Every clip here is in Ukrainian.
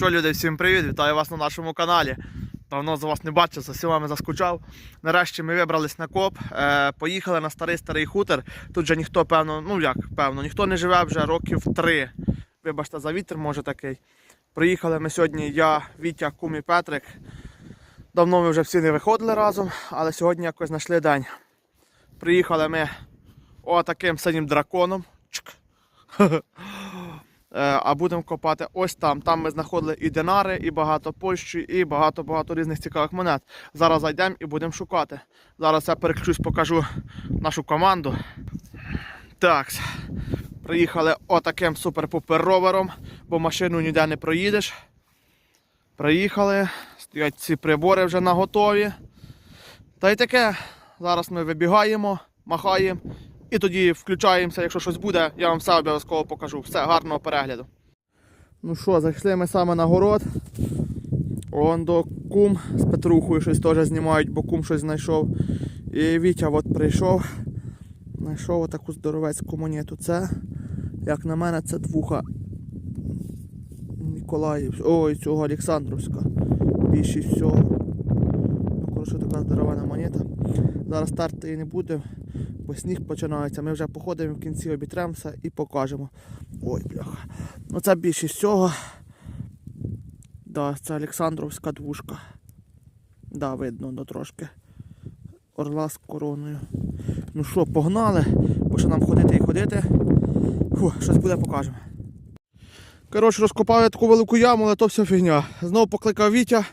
Що, люди, всім привіт! Вітаю вас на нашому каналі. Давно з вас не бачив, за всіма заскучав. Нарешті ми вибрались на коп, е, поїхали на старий старий хутор. Тут же ніхто, певно, ну як певно, ніхто не живе вже років три. Вибачте, за вітер може такий. Приїхали ми сьогодні, я, Вітя, Кум і Петрик. Давно ми вже всі не виходили разом, але сьогодні якось знайшли день. Приїхали ми отаким синім драконом. Чк. Е, А будемо копати ось там. Там ми знаходили і динари, і багато Польщі, і багато-багато різних цікавих монет. Зараз зайдемо і будемо шукати. Зараз я переключусь, покажу нашу команду. Так, приїхали отаким супер-пупер ровером, бо машину ніде не проїдеш. Приїхали, стоять ці прибори вже на готові. Та й таке. Зараз ми вибігаємо, махаємо і тоді включаємося, якщо щось буде, я вам все обов'язково покажу. Все, гарного перегляду. Ну що, зайшли ми саме на город. Он до кум з Петрухою щось теж знімають, бо кум щось знайшов. І Вітя от прийшов. Знайшов отаку здоровецьку монету. Це, як на мене, це двуха Ніколаїв. Ой, цього Олександровська. Більшість всього. Ну, коротше, така здоровена монета. Зараз старт її не буде, бо сніг починається. Ми вже походимо в кінці обітремося і покажемо. Ой, бляха. Ну це більшість всього. Да, це Олександровська двушка. Да, видно, ну трошки. Орла з короною. Ну що, погнали, бо що нам ходити і ходити. Фу, щось буде покажемо. Коротше, розкопав я таку велику яму, але то все фігня. Знову покликав Вітя.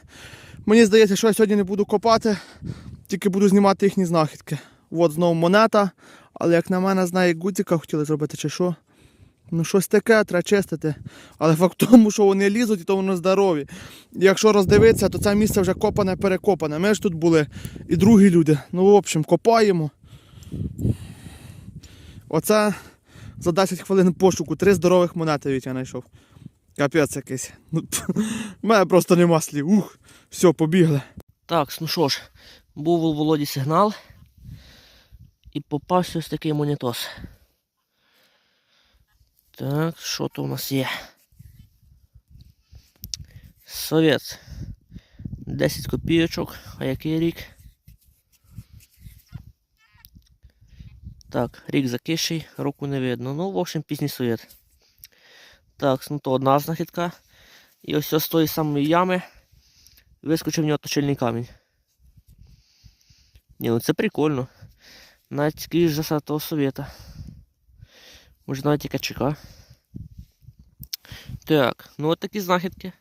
Мені здається, що я сьогодні не буду копати, тільки буду знімати їхні знахідки. От знову монета, але як на мене, знає, гудзика хотіли зробити чи що. Ну щось таке треба чистити. Але факт в тому, що вони лізуть і то вони здорові. Якщо роздивитися, то це місце вже копане, перекопане. Ми ж тут були і другі люди. Ну, в общем, копаємо. Оце за 10 хвилин пошуку три здорових монети Вітя знайшов. Капець якийсь. Ну, в мене просто нема слів. Ух, все, побігли. Так, ну що ж, був у Володі сигнал і попався ось такий монітос. Так, що то у нас є? Совет. 10 копійочок. А який рік? Так, рік закиший, року не видно. Ну, в общем, пізній совет. Так, ну то одна знахідка. І ось з тої самої ями вискочив в нього точильний камінь. Ні, ну це прикольно. Навіть скрізь за того совєта. Може навіть і качика. Так, ну от такі знахідки.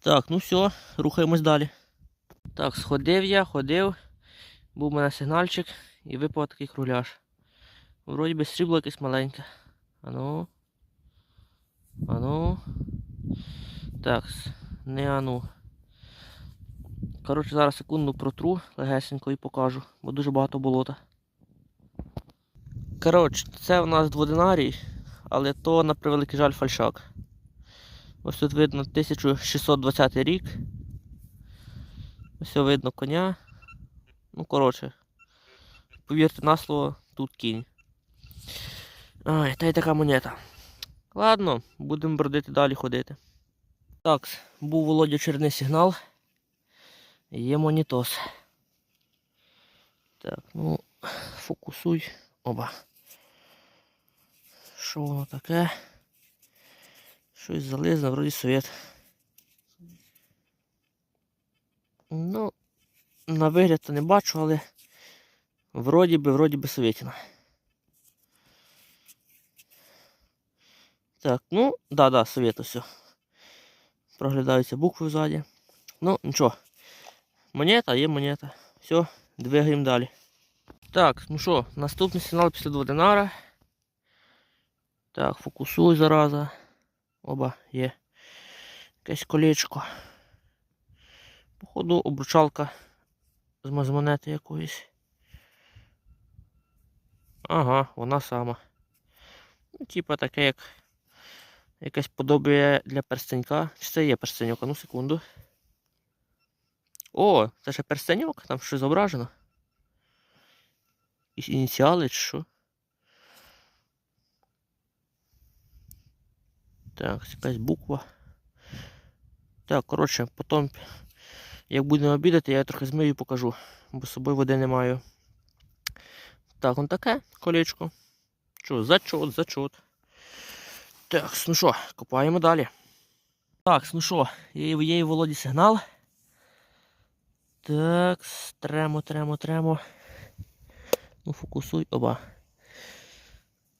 Так, ну все, рухаємось далі. Так, сходив я, ходив. Був у мене сигнальчик і випав такий кругляш. Вроді би срібло якесь маленьке. Ану. Ану. Так, не ану. Коротше, зараз секунду протру легесенько і покажу, бо дуже багато болота. Коротше, це в нас дводинарій, але то на превеликий жаль фальшак. Ось тут видно 1620 рік. Ось видно коня. Ну, коротше, повірте на слово, тут кінь. Ай, та й така монета. Ладно, будемо бродити далі ходити. Так, був Володя черний сигнал. Є монітос. Так, ну, фокусуй. Оба. Що воно таке? Щось залізне, вроді совет. Ну, на вигляд то не бачу, але вроді би, вроді би совєтіна. Так, ну, да-да, совет все. Проглядаються букви ззаді. Ну, нічого. Монета є монета. Все, двигаємо далі. Так, ну що, наступний сигнал після дводинара. Так, фокусуй зараза. Оба, є. Якесь колечко. Походу, обручалка з монети якоїсь. Ага, вона сама. Ну, типа таке, як якесь подобає для перстенька. Чи це є перстеньок? Ну, секунду. О, це ще перстеньок, там щось зображено. Якісь ініціали чи що? Так, якась буква. Так, коротше, потім, як будемо обідати, я трохи змию і покажу, бо з собою води не маю. Так, он таке колечко. Що, зачот, зачот. Так, ну що, копаємо далі. Так, ну що, є, і Володі сигнал. Так, тремо, тремо, тремо. Ну, фокусуй, оба.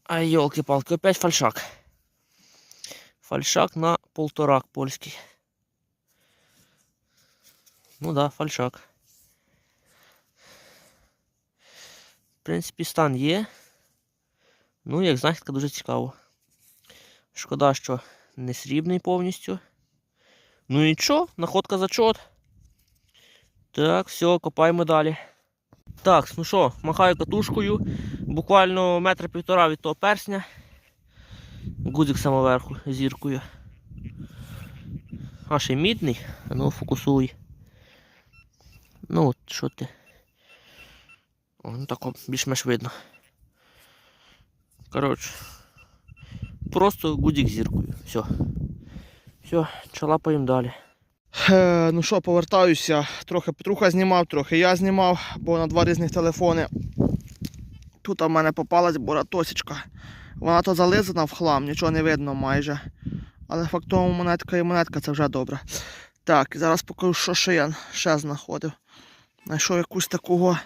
Ай, йолки-палки, опять фальшак. Фальшак на полторак польський. Ну да, фальшак. В принципі, стан є. Ну, як знахідка дуже цікаво. Шкода, що не срібний повністю. Ну нічого, находка зачот. Так, все, копаємо далі. Так, ну що, махаю катушкою. Буквально метр півтора від того персня. Гудзик самоверху зіркою. А ще мідний. Ну фокусуй. Ну от, що ти. О, ну так більш-менш видно. Коротше. Просто гудзик зіркою. Все. Все, чалапаємо далі. Е, ну що, повертаюся. Трохи Петруха знімав, трохи я знімав, бо на два різних телефони. Тут у мене попалась боратосічка. Вона то зализана в хлам, нічого не видно майже. Але фактово монетка і монетка це вже добре. Так, зараз покажу, що ще я ще знаходив. Знайшов якусь такого.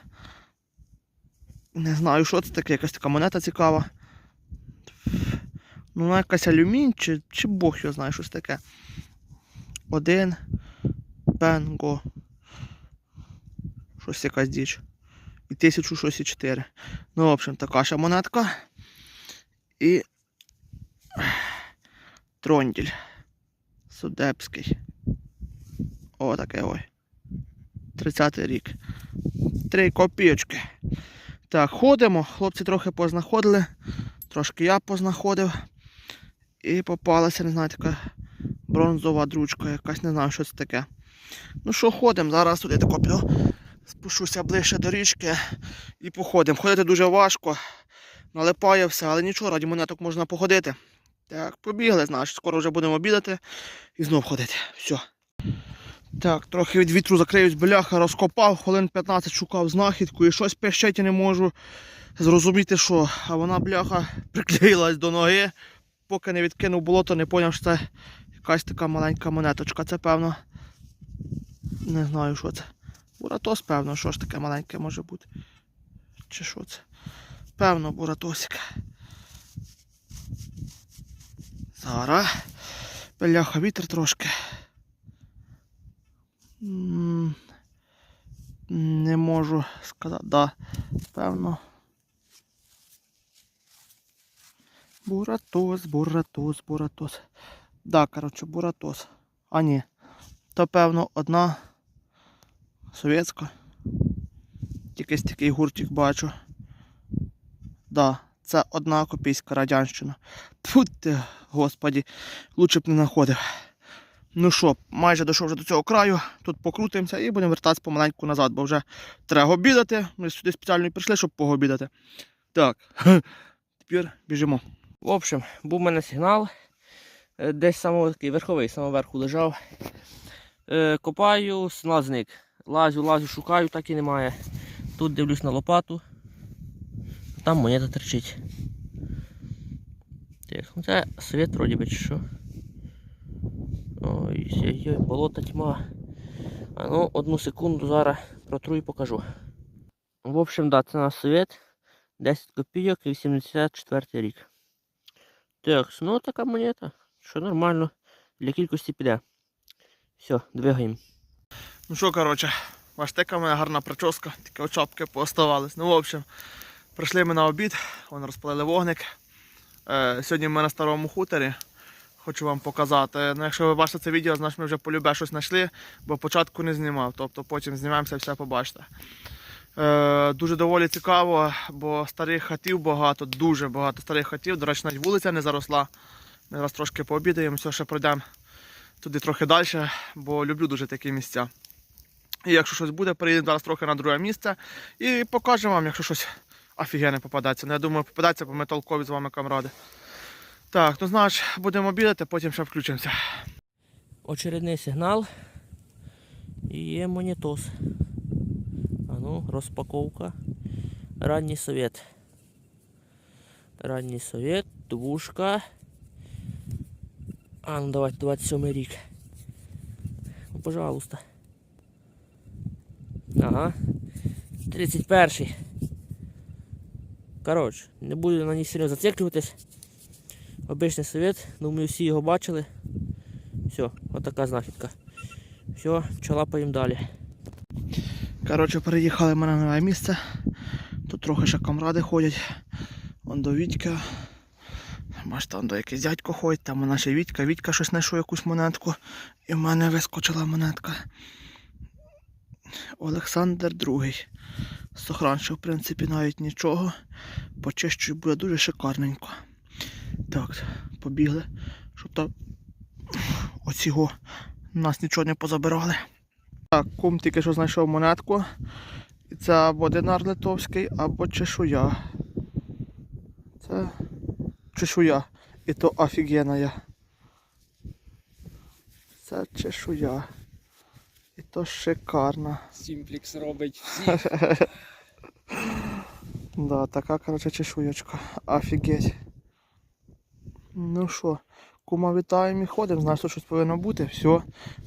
Не знаю, що це таке, якась така монета цікава. Ну, вона якась алюмінь, чи, чи Бог його знає, щось таке. Один. Бенго. Щось якась діч. І тисячу щось і чотири. Ну, в общем, така ще монетка. І. Тронділь. Судебський. О, таке ой. 30-й рік. Три копійочки. Так, ходимо. Хлопці трохи познаходили. Трошки я познаходив. І попалася, не знаю, така бронзова дручка якась, не знаю, що це таке. Ну що, ходимо, зараз туди тако. Спущуся ближче до річки і походимо. Ходити дуже важко, налипає все, але нічого, раді монеток можна походити. Так, побігли, значить, скоро вже будемо обідати і знов ходити. Все. Так, трохи від вітру закриюсь, бляха, розкопав, хвилин 15 шукав знахідку і щось пищать і не можу зрозуміти, що. А вона, бляха, приклеїлась до ноги, поки не відкинув болото, не зрозумів, що це якась така маленька монеточка. Це певно. Не знаю, що це. Буратос, певно, що ж таке маленьке може бути. Чи що це? Певно, буратосик. Зараз. Бляха, вітер трошки. Не можу сказати. Да, певно. Буратос, буратос, буратос. Да, коротше, буратос. А ні. То певно одна совєтська. Якийсь такий гуртик бачу. Да, це одна копійська радянщина. Тьфу ти, господі, лучше б не знаходив. Ну що, майже дійшов вже до цього краю, тут покрутимося і будемо вертатися помаленьку назад, бо вже треба обідати. Ми сюди спеціально і прийшли, щоб пообідати. Так, тепер біжимо. В общем, був у мене сигнал. Е, Десь саме такий верховий, саме верху лежав. Е, Копаю, сигнал зник. Лазю, лазю, шукаю, так і немає. Тут дивлюсь на лопату. Там монета терчить. Так, ну це світ вроді би чи що. Ой-ой-ой, болота тьма. А ну, одну секунду зараз протру і покажу. В общем, да, це наш світ. 10 копійок і 84 рік. Так, ну така монета. Що нормально. Для кількості піде. Все, двигаємо. Ну що, коротше, бачите, яка в мене гарна прическа, тільки очапки пооставались. Ну, в общем, прийшли ми на обід, вон розпалили вогник. Е, сьогодні ми на старому хуторі. Хочу вам показати. Ну, якщо ви бачите це відео, значить ми вже полюбе щось знайшли, бо початку не знімав. Тобто потім знімаємося і все побачите. Е, дуже доволі цікаво, бо старих хатів багато, дуже багато старих хатів. До речі, навіть вулиця не заросла. Ми зараз трошки пообідаємо, все ще пройдемо туди трохи далі, бо люблю дуже такі місця. І якщо щось буде, приїдемо зараз трохи на друге місце і покажемо вам, якщо щось офігенне попадеться. Ну, я думаю, попадеться, бо ми толкові з вами камради. Так, ну знаєш, будемо обідати, потім ще включимося. очередний сигнал. І є монітос. А ну, розпаковка. Ранній совет. Ранній совет, двушка. А, ну давайте 27 рік. Ну, пожалуйста. Ага. 31. Коротше, не буду на ній сильно зациклюватись. Обичний совет, думаю, всі його бачили. Все, отака знахідка. Все, чолапаємо далі. Коротше, переїхали ми на нове місце. Тут трохи ще камради ходять. Вон до Вітька. Бач, там до якийсь дядько ходить, там нас ще Вітька. Вітька щось знайшов якусь монетку. І в мене вискочила монетка. Олександр II. Сохраншив, в принципі, навіть нічого. Почищую буде дуже шикарненько. Так, побігли, щоб там оцього нас нічого не позабирали. Так, кум тільки що знайшов монетку. І це або динар литовський, або чешуя. Це чешуя. І то офігенна. Це чешуя. І то шикарна. Сімплікс робить всі. Да, така, короче, чешуєчка. Офігеть. Ну що, кума вітаємо і ходимо, знаєш, що щось повинно бути. Все,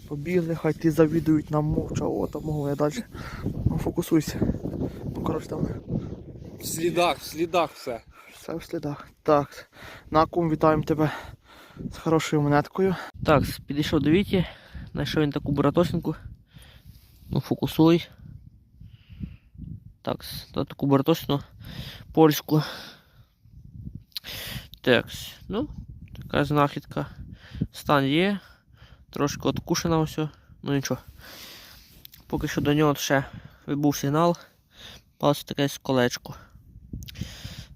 побігли, хай ті завідують нам мовча, о, там можу я далі. Ну, фокусуйся. Ну, коротше, там В слідах, в слідах все. Все в слідах. Так, на кум вітаємо тебе з хорошою монеткою. Так, підійшов до Віті, знайшов він таку буратосинку. Ну, фокусуй. Так, та таку буратосину польську. Так, ну, така знахідка. Стан є. Трошки откушена все. Ну нічого. Поки що до нього ще вибув сигнал. Палося таке колечко.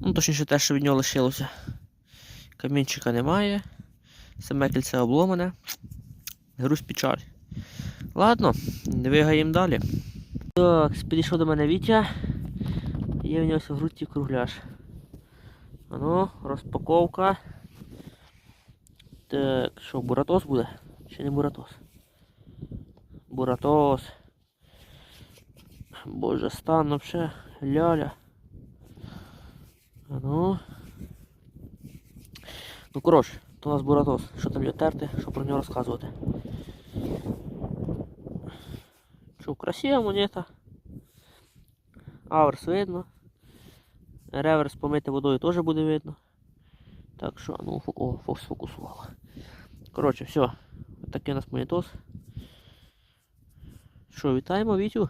Ну, точніше те, що від нього лишилося. Камінчика немає. Саме кільце обломане. Груз печаль. Ладно, двигаємо далі. Так, підійшов до мене Вітя. Є в нього в грудці кругляш. А ну, розпаковка. Так, що, буратос буде? Чи не буратос? Буратос. Боже, стан вообще ляля. Ну. Ну коротше, то у нас буратос. Що там його терти, що про нього розказувати. Що, красива монета. Аверс видно. Реверс помити водою теж буде видно. Так що, ну, о, фокус сфокусувала. Коротше, все. Такий у нас монітос. Що, вітаємо Вітю.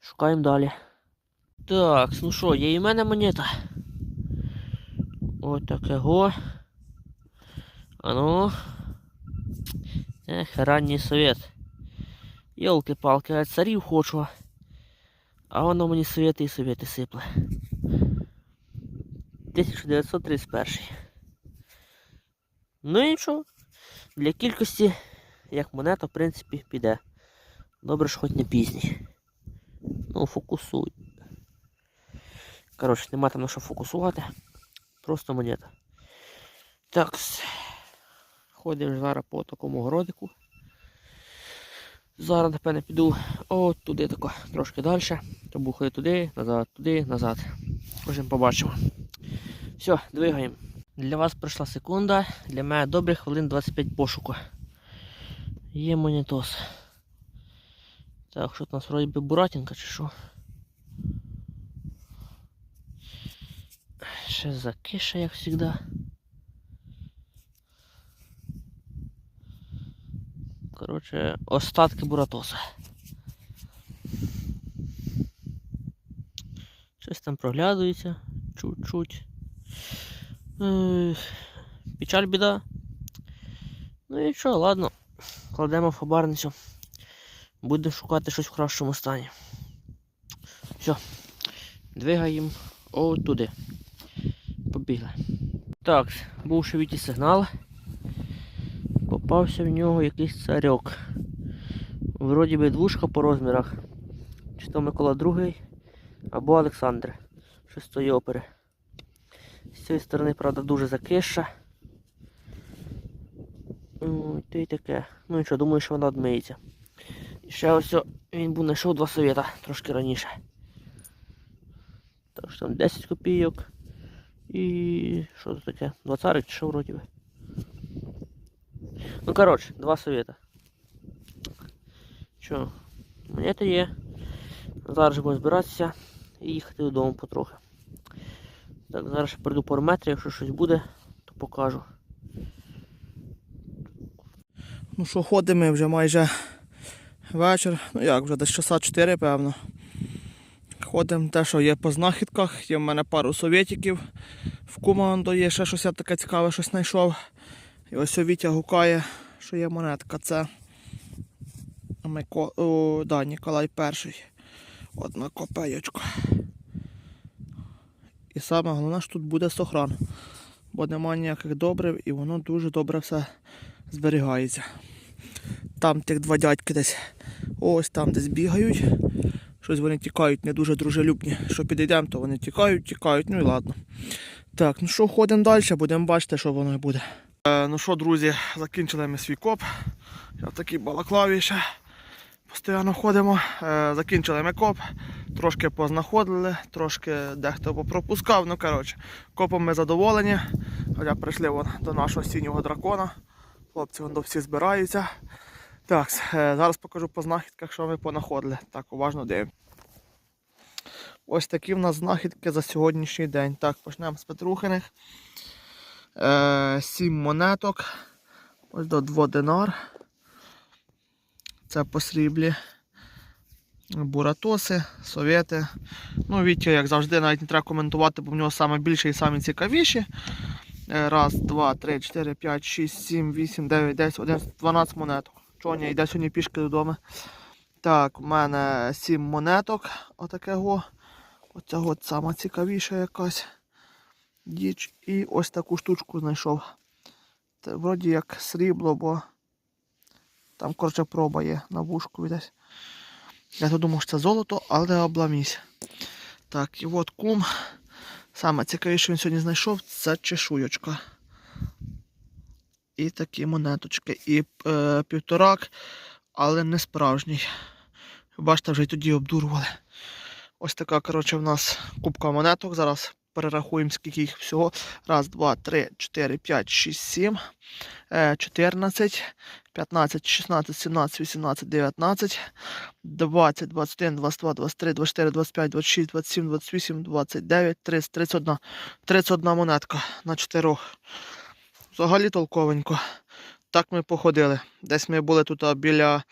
Шукаємо далі. Так, ну що, є і в мене монета. Ось такого. А ну. Ех, ранній совет. Йолки-палки, я царів хочу. А воно мені совєти і совєти сипле. 1931. Ну і нічого. Для кількості, як монета, в принципі, піде. Добре, що хоч не пізній. Ну, фокусуй. Коротше, нема там на що фокусувати. Просто монета. Так. Ходимо зараз по такому городику. Зараз, напевне, піду от туди тако, трошки далі. Тому ходити туди, назад, туди, назад. Кожен побачимо. Все, двигаємо. Для вас пройшла секунда, для мене добрих хвилин 25 пошуку. Є монітос. Так, що у нас вроді би буратінка чи що? Ще закиша, як завжди. Коротше, остатки буратоса. Щось там проглядується. Чуть-чуть. Печаль біда. Ну і що, ладно. Кладемо в хабарницю. Будемо шукати щось в кращому стані. Все. Двигаємо от туди. Так, був ще віті сигнал. Попався в нього якийсь царьок. Вроді би двушка по розмірах. Чи то Микола II або Олександр шестої опери. З цієї сторони, правда, дуже закиша. Та й таке. Ну що, думаю, що вона одмиється. І ще ось він був знайшов два совєта трошки раніше. Так що там 10 копійок. І що це таке? Два царик чи що вроді би. Ну коротше, два совєта. Що, монети є. Зараз будемо збиратися і їхати додому потрохи. Так, зараз ще пройду пару метрів, якщо щось буде, то покажу. Ну що, ходимо вже майже вечір. Ну як, вже десь часа 4, певно. Ходимо те, що є по знахідках. Є в мене пару совєтиків. В команду є ще щось я таке цікаве, щось знайшов. І ось Вітя гукає, що є монетка. Це Мико... О, да, Ніколай І. Одна копеєчка. І саме головне, що тут буде сохран. Бо немає ніяких добрив і воно дуже добре все зберігається. Там тих два дядьки десь ось там десь бігають. Щось вони тікають, не дуже дружелюбні. Що підійдемо, то вони тікають, тікають, ну і ладно. Так, ну що, ходимо далі, будемо бачити, що воно буде. Е, ну що, друзі, закінчили ми свій коп. Я в такій балаклаві ще постійно ходимо. Е, закінчили ми коп, трошки познаходили, трошки дехто попропускав. Ну, коротше, копом ми задоволені. Хоча прийшли вон до нашого синього дракона. Хлопці вон до всі збираються. Так, е, зараз покажу по знахідках, що ми понаходили. Так, уважно дивимося. Ось такі в нас знахідки за сьогоднішній день. Так, почнемо з Петрухиних. Е, сім монеток. Ось до 2 динар. Це по сріблі. Буратоси, совєти. Ну, Вітя, як завжди, навіть не треба коментувати, бо в нього саме більше і самі цікавіші. Е, Раз, два, три, чотири, п'ять, шість, сім, вісім, дев'ять, десять, одинадцять, дванадцять монеток. Чоня йде сьогодні пішки додому. Так, у мене сім монеток. Отакого. Оця от сама цікавіша якась діч. І ось таку штучку знайшов. Це вроді як срібло, бо там коротше проба є на вушку десь. Я то думав, що це золото, але обламісь. Так, і от кум. Саме цікавіше, він сьогодні знайшов, це чешуєчка. І такі монеточки. І е, півторак, але не справжній. Бачите, вже й тоді обдурували. Ось така, коротше, в нас кубка монеток. Зараз перерахуємо, скільки їх всього. Раз, два, три, чотири, п'ять, шість, сім, е, 14, 15, 16, 17, 18, 19, 20, 21, 22, 23, 24, 25, 26, 27, 28, 29, 30, 31. 31 монетка на чотирьох. Взагалі толковенько. Так ми походили. Десь ми були тут біля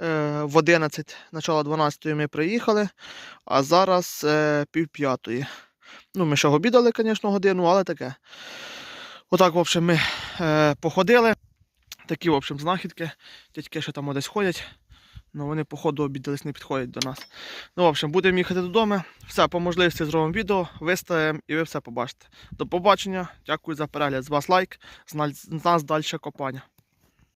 е, в 11, начало 12 ми приїхали, а зараз е, пів п'ятої. Ну, ми ще обідали, звісно, годину, але таке. Отак, в общем, ми е, походили. Такі, в общем, знахідки. Дядьки ще там десь ходять. Ну, вони, походу, обідались, не підходять до нас. Ну, в общем, будемо їхати додому. Все, по можливості зробимо відео, виставимо і ви все побачите. До побачення. Дякую за перегляд. З вас лайк, з нас- далі копання.